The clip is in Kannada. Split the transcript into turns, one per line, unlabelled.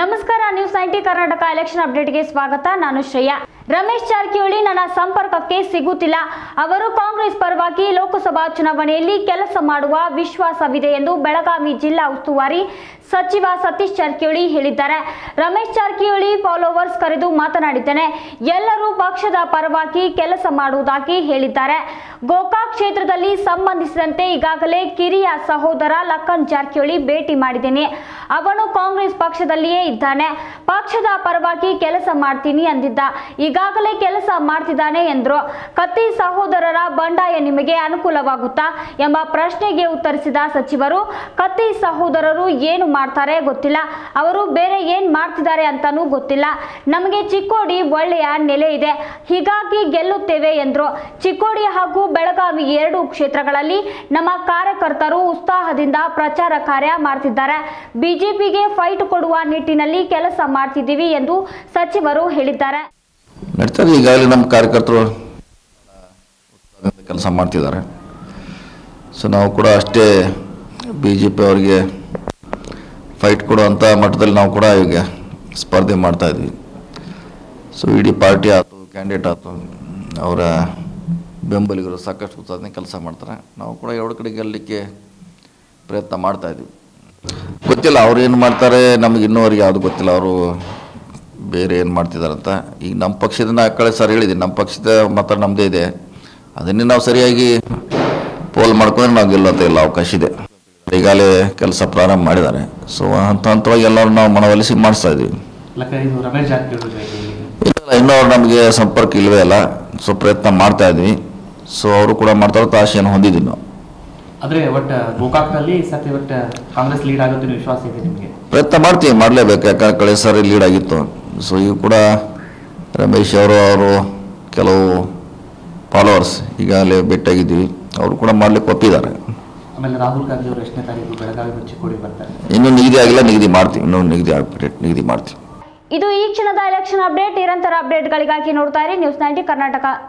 ನಮಸ್ಕಾರ ನ್ಯೂಸ್ ನೈಂಟಿ ಕರ್ನಾಟಕ ಎಲೆಕ್ಷನ್ ಅಪ್ಡೇಟ್ಗೆ ಸ್ವಾಗತ. ನಾನು ಶ್ರೇಯಾ. ರಮೇಶ್ ಜಾರಕಿಹೊಳಿ ನನ್ನ ಸಂಪರ್ಕಕ್ಕೆ ಸಿಗುತ್ತಿಲ್ಲ. ಅವರು ಕಾಂಗ್ರೆಸ್ ಪರವಾಗಿ ಲೋಕಸಭಾ ಚುನಾವಣೆಯಲ್ಲಿ ಕೆಲಸ ಮಾಡುವ ವಿಶ್ವಾಸವಿದೆ ಎಂದು ಬೆಳಗಾವಿ ಜಿಲ್ಲಾ ಉಸ್ತುವಾರಿ ಸಚಿವ ಸತೀಶ್ ಜಾರಕಿಹೊಳಿ ಹೇಳಿದ್ದಾರೆ. ರಮೇಶ್ ಜಾರಕಿಹೊಳಿ ಫಾಲೋವರ್ಸ್ ಕರೆದು ಮಾತನಾಡಿದ್ದೇನೆ. ಎಲ್ಲರೂ ಪಕ್ಷದ ಪರವಾಗಿ ಕೆಲಸ ಮಾಡುವುದಾಗಿ ಹೇಳಿದ್ದಾರೆ. ಗೋಕಾಕ್ ಕ್ಷೇತ್ರದಲ್ಲಿ ಸಂಬಂಧಿಸಿದಂತೆ ಈಗಾಗಲೇ ಕಿರಿಯ ಸಹೋದರ ಲಕ್ಕನ್ ಜಾರಕಿಹೊಳಿ ಭೇಟಿ ಮಾಡಿದ್ದೇನೆ. ಅವನು ಕಾಂಗ್ರೆಸ್ ಪಕ್ಷದಲ್ಲಿಯೇ ಇದ್ದಾನೆ. ಪಕ್ಷದ ಪರವಾಗಿ ಕೆಲಸ ಮಾಡ್ತೀನಿ ಅಂದಿದ್ದ. ಈಗಾಗಲೇ ಕೆಲಸ ಮಾಡ್ತಿದ್ದಾನೆ ಎಂದ್ರು. ಕತ್ತಿ ಸಹೋದರರ ಬಂಡಾಯ ನಿಮಗೆ ಅನುಕೂಲವಾಗುತ್ತಾ ಎಂಬ ಪ್ರಶ್ನೆಗೆ ಉತ್ತರಿಸಿದ ಸಚಿವರು, ಕತ್ತಿ ಸಹೋದರರು ಏನು ಮಾಡ್ತಾರೆ ಗೊತ್ತಿಲ್ಲ. ಅವರು ಬೇರೆ ಏನ್ ಮಾಡ್ತಿದ್ದಾರೆ ಅಂತಾನೂ ಗೊತ್ತಿಲ್ಲ. ನಮಗೆ ಚಿಕ್ಕೋಡಿ ಒಳ್ಳೆಯ ನೆಲೆ ಇದೆ. ಹೀಗಾಗಿ ಗೆಲ್ಲುತ್ತೇವೆ ಎಂದ್ರು. ಚಿಕ್ಕೋಡಿ ಹಾಗೂ ಬೆಳಗಾವಿ ಎರಡು ಕ್ಷೇತ್ರಗಳಲ್ಲಿ ನಮ್ಮ ಕಾರ್ಯಕರ್ತರು ಉತ್ಸಾಹದಿಂದ ಪ್ರಚಾರ ಕಾರ್ಯ ಮಾಡ್ತಿದ್ದಾರೆ. ಬಿಜೆಪಿಗೆ ಫೈಟ್ ಕೊಡುವ ನಿಟ್ಟಿನಲ್ಲಿ ಕೆಲಸ ಮಾಡ್ತಿದ್ದೀವಿ ಎಂದು ಸಚಿವರು ಹೇಳಿದ್ದಾರೆ.
ನಡೀತದೆ, ಈಗಾಗಲೇ ನಮ್ಮ ಕಾರ್ಯಕರ್ತರು, ಕೆಲಸ ಮಾಡ್ತಿದ್ದಾರೆ. ಸೊ ನಾವು ಕೂಡ ಅಷ್ಟೇ ಬಿ ಜೆ ಪಿ ಅವರಿಗೆ ಫೈಟ್ ಕೊಡುವಂಥ ಮಟ್ಟದಲ್ಲಿ ನಾವು ಕೂಡ ಈಗ ಸ್ಪರ್ಧೆ ಮಾಡ್ತಾ ಇದ್ವಿ ಸೊ ಇಡೀ ಪಾರ್ಟಿ ಆಯ್ತು ಕ್ಯಾಂಡಿಡೇಟ್ ಆಯ್ತು, ಅವರ ಬೆಂಬಲಿಗರು ಸಾಕಷ್ಟು ಉತ್ಸಾಹದಿಂದ ಕೆಲಸ ಮಾಡ್ತಾರೆ. ನಾವು ಕೂಡ ಎರಡು ಕಡೆ ಗೆಲ್ಲಲಿಕ್ಕೆ ಪ್ರಯತ್ನ ಮಾಡ್ತಾ ಇದ್ವಿ ಗೊತ್ತಿಲ್ಲ ಅವ್ರು ಏನು ಮಾಡ್ತಾರೆ ನಮಗೆ ಇನ್ನೂವರೆಗೆ ಯಾವುದು ಗೊತ್ತಿಲ್ಲ ಅವರು ಬೇರೆ ಏನು ಮಾಡ್ತಿದಾರಂತ. ಈಗ ನಮ್ಮ ಪಕ್ಷದಿಂದ ನಾ ಕಡೆ ಸರ್ ಹೇಳಿದ್ದೀನಿ ನಮ್ಮ ಪಕ್ಷದ ಮಾತ್ರ ನಮ್ಮದೇ ಇದೆ. ಅದನ್ನೇ ನಾವು ಸರಿಯಾಗಿ ಪೋಲ್ ಮಾಡ್ಕೊಂಡ್ರೆ ನಾವು ಗೆಲ್ಲುವಂಥ ಎಲ್ಲ ಅವಕಾಶ ಇದೆ. ಈಗಾಗಲೇ ಕೆಲಸ ಪ್ರಾರಂಭ ಮಾಡಿದ್ದಾರೆ. ಸೊ ಹಂತ ಹಂತವಾಗಿ ಎಲ್ಲರೂ ನಾವು ಮನವೊಲಿಸಿ ಮಾಡಿಸ್ತಾ ಇದ್ದೀವಿ
ಇಲ್ಲಿ.
ಇಲ್ಲ ಇನ್ನೂ ಅವ್ರು ನಮಗೆ ಸಂಪರ್ಕ ಇಲ್ಲವೇ ಅಲ್ಲ. ಸೊ ಪ್ರಯತ್ನ ಮಾಡ್ತಾ ಇದ್ವಿ. ಸೊ ಅವರು ಕೂಡ ಮಾಡ್ತಾರೋ ತಾಶೆಯನ್ನು ಆಶೆಯನ್ನು ಹೊಂದಿದ್ದೀವಿ ನಾವು.
ಆದ್ರೆ ಒಟ್ಟು ಗೋಕಾಕ್ನಲ್ಲಿ ಸತ್ಯ ಒಟ್ಟು ಕಾಂಗ್ರೆಸ್ ಲೀಡ್ ಆಗುತ್ತೆ ವಿಶ್ವಾಸ ಇದೆ ನಿಮಗೆ?
ಪ್ರಯತ್ನ ಮಾಡ್ತೀವಿ ಮಾಡಲೇಬೇಕು. ಯಾಕಂದ್ರೆ ಕಳೆದ ಸಾರಿ ಲೀಡ್ ಆಗಿತ್ತು. ಸೊ ಈಗ ಕೂಡ ರಮೇಶ್ ಅವರು ಅವರು ಕೆಲವು ಫಾಲೋವರ್ಸ್ ಈಗಾಗಲೇ ಭೇಟಿಯಾಗಿದ್ದೀವಿ. ಅವರು ಕೂಡ ಮಾಡ್ಲಿಕ್ಕೆ ಒಪ್ಪಿದ್ದಾರೆ.
ಆಮೇಲೆ ರಾಹುಲ್ ಗಾಂಧಿ ಅವರು ಎಷ್ಟನೇ ತಾರೀಕು ಬೆಳಗಾವಿ ಬರ್ತಾರೆ.
ಇನ್ನೂ ನಿಗದಿ ಆಗಿಲ್ಲ ನಿಗದಿ ಮಾಡ್ತೀವಿ. ಇನ್ನೂ ನಿಗದಿ ಅಪ್ಡೇಟ್ ನಿಗದಿ ಮಾಡ್ತೀವಿ.
ಇದು ಈ ಕ್ಷಣದ ಎಲೆಕ್ಷನ್ ಅಪ್ಡೇಟ್ ನಿರಂತರ ಅಪ್ಡೇಟ್ಗಳಿಗಾಗಿ ನೋಡ್ತಾ ಇರಿ. News ninety Karnataka